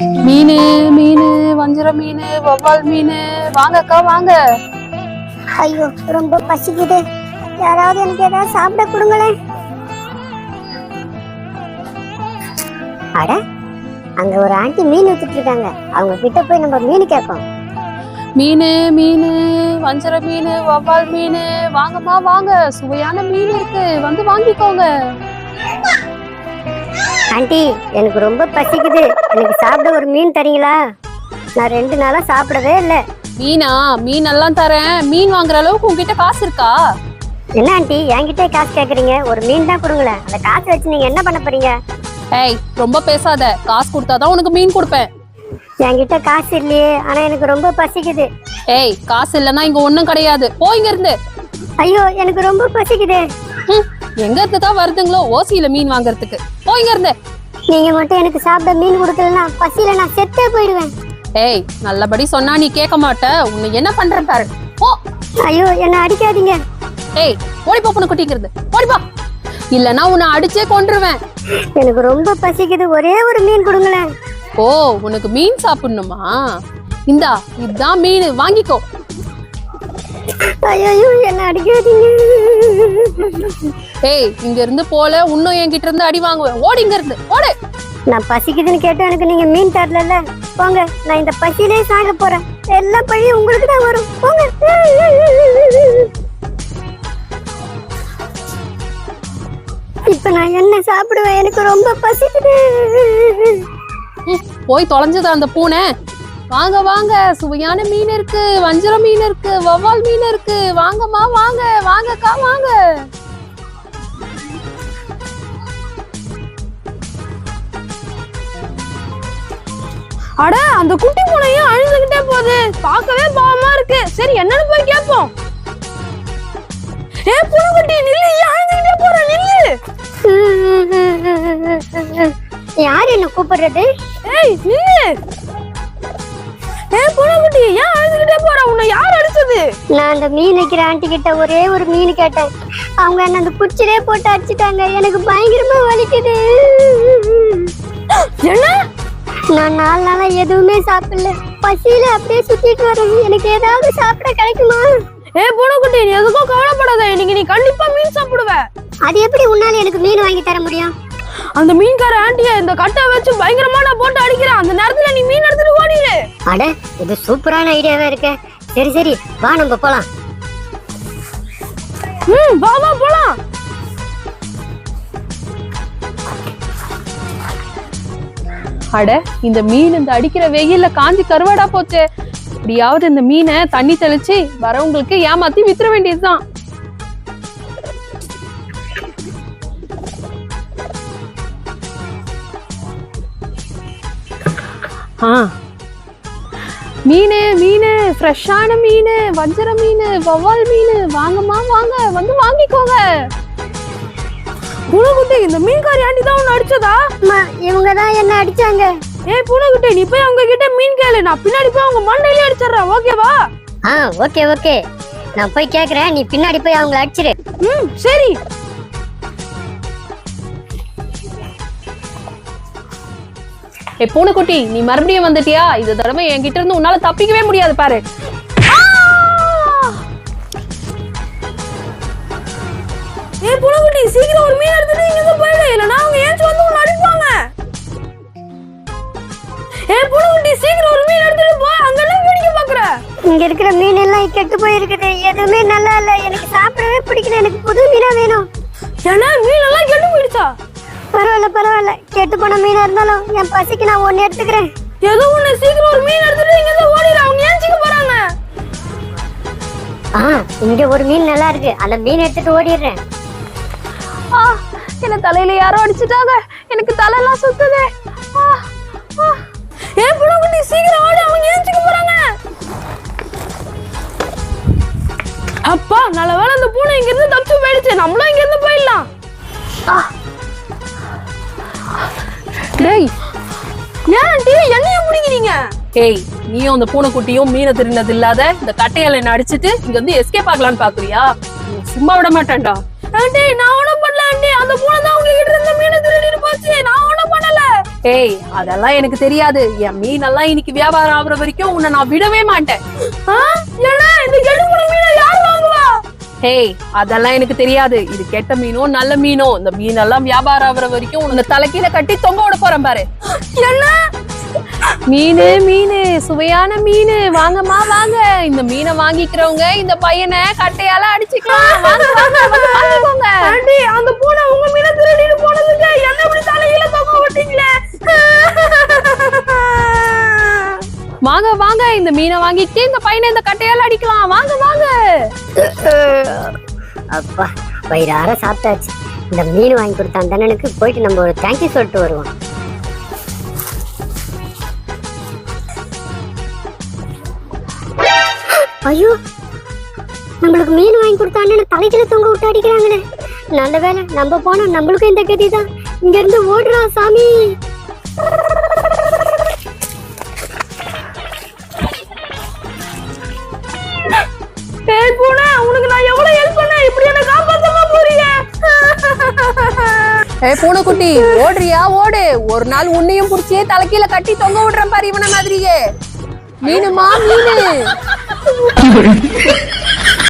மீன் மீன் வஞ்சிர மீன் வவ்வால் மீன். வாங்கக்கா வாங்க. ஐயோ ரொம்ப பசிக்குது. யாராவது எனக்கு ஏதாவது சாப்பிட கொடுங்களேன். அட அங்க ஒரு ஆண்டி மீன் வித்துட்டு இருக்காங்க. அவங்க கிட்ட போய் நம்ம மீன் கேட்போம். மீன் மீன் வஞ்சர மீன் வவ்வால் மீன். வாங்கம்மா வாங்க. சுவையான மீன் இருக்கு. வந்து வாங்கிக்கோங்க. ஆண்டி எனக்கு ரொம்ப பசிக்குது. எனக்கு சாப்பிட ஒரு மீன் தரீங்களா? நான் ரெண்டு நாளா சாப்பிடவே இல்லை. மீனா? மீன் எல்லாம் தரேன். மீன் வாங்குற அளவுக்கு உங்ககிட்ட காசு இருக்கா? என்ன ஆண்டி என்கிட்ட காசு கேக்குறீங்க? ஒரு மீன் தான் கொடுங்களேன். அந்த காசு வச்சு நீங்க என்ன பண்ண போறீங்க? ஏய் ரொம்ப பேசாத. காசு கொடுத்தாதான் உனக்கு மீன் கொடுப்பேன். என்கிட்ட காசு இல்லையே ஆனா எனக்கு ரொம்ப பசிக்குது. ஏய் காசு இல்லைன்னா இங்க ஒண்ணும் கிடையாது. போ இங்க இருந்து. ஐயோ எனக்கு ரொம்ப பசிக்குது. எங்க இருந்து தான் வருதுங்களோ ஓசியில மீன் வாங்குறதுக்கு. போ இங்க இருந்து நீங்க மட்டும் எனக்கு சாப்பிட மீன் கொடுக்கலன்னா பசியில நான் செத்தே போயிடுவேன். ஏய் நல்லபடி சொன்னா நீ கேட்க மாட்ட. உன்னை என்ன பண்றேன் பாரு. போ. ஐயோ என்ன அடிக்காதீங்க. ஏய் ஓடிப்போ பொண்ணு குட்டிக்கிறது ஓடிப்போ இல்லனா உன்னை அடிச்சே கொன்றுவேன். எனக்கு ரொம்ப பசிக்குது. ஒரே ஒரு மீன் கொடுங்களேன். ஓ உனக்கு மீன் சாப்பிடணுமா? இந்தா இதுதான் மீன். வாங்கிக்கோ. ஐயோ என்ன அடிக்காதீங்க. ஏய் இங்க இருந்து போல இன்னும் என்கிட்ட இருந்து அடி வாங்குவேன். ஓடி இங்க இருந்து ஓடு. நான் பசிக்குதுன்னு கேட்டு எனக்கு நீங்க மீன் தரல போங்க நான் இந்த பசியிலே சாக போறேன். எல்லா பழியும் உங்களுக்கு தான் வரும். போங்க. இப்ப நான் என்ன சாப்பிடுவேன்? எனக்கு ரொம்ப பசிக்குது. போய் தொலைஞ்சது அந்த பூனை. வாங்க வாங்க. சுவையான மீன் இருக்கு. வஞ்சர மீன் இருக்கு. வவ்வால் மீன் இருக்கு. வாங்கம்மா வாங்க. வாங்கக்கா வாங்க. அட அந்த குட்டி பூனையும் அழுதுகிட்டே போகுது. பார்க்கவே பாவமா இருக்கு. சரி என்னன்னு போய் கேட்போம். ஏ பூனைக்குட்டி நில்லு. அழுதுகிட்டே போற நில்லு. யார் என்ன கூப்பிடுறது? ஏய் நில்லு. ஏய் பூனைக்குட்டி ஏன் அழுதுகிட்டே போற? உன்னை யார் அடிச்சது? நான் அந்த மீன் வைக்கிற ஆண்டி கிட்ட ஒரே ஒரு மீன் கேட்டேன். அவங்க என்ன அந்த குச்சிலே போட்டு அடிச்சிட்டாங்க. எனக்கு பயங்கரமா வலிக்குது. என்ன? நான் நாலு நாளா எதுவுமே சாப்பிடல. பசியில அப்படியே சுத்திட்டு வரேன் எனக்கு ஏதாவது சாப்பிட கிடைக்குமா? ஏய் பூனைக்குட்டி நீ எதுக்கும் கவலைப்படாத. இன்னைக்கு நீ கண்டிப்பா மீன் சாப்பிடுவ. அது எப்படி உன்னால எனக்கு மீன் வாங்கி தர முடியும்? அந்த மீன்கார ஆண்டிய இந்த கட்டை வச்சு பயங்கரமா நான் போட்டு அடிக்கிறேன். அந்த நேரத்துல நீ மீன் எடுத்துட்டு அட இது சூப்பரான ஐடியாவா இருக்க. சரி சரி வா நம்ம போலாம். ம் வா வா போலாம். அட இந்த மீன் இந்த அடிக்கிற வெயில்ல காஞ்சி கருவாடா போச்சு. இப்படியாவது இந்த மீனை தண்ணி தெளிச்சு வரவங்களுக்கு ஏமாத்தி வித்துற வேண்டியதுதான். ஆ மீன் மீன் ஃப்ரெஷ்ஷான மீன் வஞ்சர மீன் வவ்வால் மீன் வாங்கம்மா வாங்க வந்து வாங்கிக்கோங்க. பூனைக்குட்டி இந்த மீன்காரி ஆண்டி தான் உன்னை அடிச்சதா? இவங்க தான் என்ன அடிச்சாங்க. ஏய் பூனைக்குட்டி நீ போய் அவங்க கிட்ட மீன் கேளு. நான் பின்னாடி போய் அவங்க மண்டையிலே அடிச்சிடுறேன் ஓகேவா ஆ ஓகே ஓகே நான் போய் கேக்குறேன். நீ பின்னாடி போய் அவங்கள அடிச்சிரு. ம் சரி. ஏய் பூனைக்குட்டி நீ மறுபடியும் வந்துட்டியா? இந்த தடவை என்கிட்ட இருந்து உன்னால தப்பிக்கவே முடியாது பாரு! ஏய் பூனைக்குட்டி சீக்கிரம் ஒரு மீன் எடுத்துட்டு இங்க இருந்து போயிடு. இல்லனா அவங்க ஏஞ்சி வந்து உன்னை அடிப்பாங்க. ஏய் பூனைக்குட்டி சீக்கிரம் ஒரு மீன் எடுத்துட்டு போ. அங்கெல்லாம் வேடிக்கை பாக்குற. இங்க இருக்கிற மீன் எல்லாம் கெட்டு போயிருக்குது. எதுவுமே நல்லா இல்ல. எனக்கு சாப்பிடவே பிடிக்கல. எனக்கு புது மீனா வேணும். ஏன்னா மீன் எல்லாம் கெட்டு போயிடுச்சா? பரவாயில்ல பரவாயில்ல. கெட்டு போன மீனா இருந்தாலும் என் பசிக்கு நான் ஒன்னு எடுத்துக்கிறேன். ஏதோ ஒண்ணு சீக்கிரம் ஒரு மீன் எடுத்துட்டு இங்க இருந்து ஓடிடு அவங்க ஏஞ்சிக்க போறாங்க. ஆ இங்க ஒரு மீன் நல்லா இருக்கு. அந்த மீன் எடுத்துட்டு ஓடிடுறேன். ஆ, என்ன தலையில யாரோ அடிச்சிட்டாங்க. எனக்கு தலையெல்லாம் சுத்துதே. ஆ, ஆ. ஏ புடகுட்டி சீக்கிரம் ஓடி அவங்க ஏஞ்சிக்க போறாங்க. அப்பா நல்ல வேளை அந்த பூனை இங்க இருந்து தப்பிச்சு போயிடுச்சு. நம்மளும் இங்க இருந்து போயிடலாம். ஆ. டேய் ஏன் டீ என்னைய முடிக்கிறீங்க ஏய் நீயும் அந்த பூனைக்குட்டியும் மீனை திருடினது இல்லாத இந்த கட்டையால என்ன அடிச்சிட்டு இங்க வந்து எஸ்கேப் ஆகலான்னு பாக்குறியா? சும்மா விட மாட்டேன்டா. ஆண்டி நான் ஒண்ணும் பண்ணல ஆண்டி. அந்த பூனை தான் உங்ககிட்ட இருந்த மீனை திருடிட்டு போச்சு. நான் ஒண்ணும் பண்ணல. ஏய் அதெல்லாம் எனக்கு தெரியாது. என் மீனெல்லாம் இன்னைக்கு வியாபாரம் ஆகுற வரைக்கும் உன்னை நான் விடவே மாட்டேன். ஹேய் அதெல்லாம் எனக்கு தெரியாது. இது கெட்ட மீனோ நல்ல மீனோ. இந்த மீனெல்லாம் வியாபாரம் ஆகுற வரைக்கும் உன்னை தலைக்கீழ கட்டி தொங்க விட போறேன் பாரு. என்ன? மீனு மீனு. சுவையான மீனு. வாங்கம்மா வாங்க. இந்த மீனை வாங்கிக்கிறவங்க இந்த பையனை கட்டையால அடிச்சுக்கலாம். அந்த பூனை உங்க மீனை திருடிட்டு போனதுக்கு என்ன வாங்க வாங்க இந்த மீனை வாங்கிட்டு இந்த பையனை இந்த கட்டையால் அடிக்கலாம். வாங்க வாங்க. அப்பா வயிறார சாப்பிட்டாச்சு. இந்த மீன் வாங்கி கொடுத்த அந்த அண்ணனுக்கு போயிட்டு நம்ம ஒரு தேங்க்யூ சொல்லிட்டு வருவோம். ஐயோ நம்மளுக்கு மீன் வாங்கி கொடுத்த அண்ணனை தலைக்கில தொங்க விட்டு அடிக்கிறாங்களே. நல்ல வேலை நம்ம போனோம் நம்மளுக்கும் இந்த கதி தான் இங்க இருந்து ஓடுறோம் சாமி. ஏய் பூனை உனக்கு நான் எவ்வளவு ஹெல்ப் பண்ணேன்? இப்படி என்ன காப்பாத்தமா போறீங்க? ஏய் பூனைக்குட்டி ஓடுறியா? ஓடு. ஒரு நாள் உன்னையும் புடிச்சு தலைக்கீழ கட்டி தொங்க விடுறேன் பாரு இவன மாதிரியே. மீனுமா மீனு?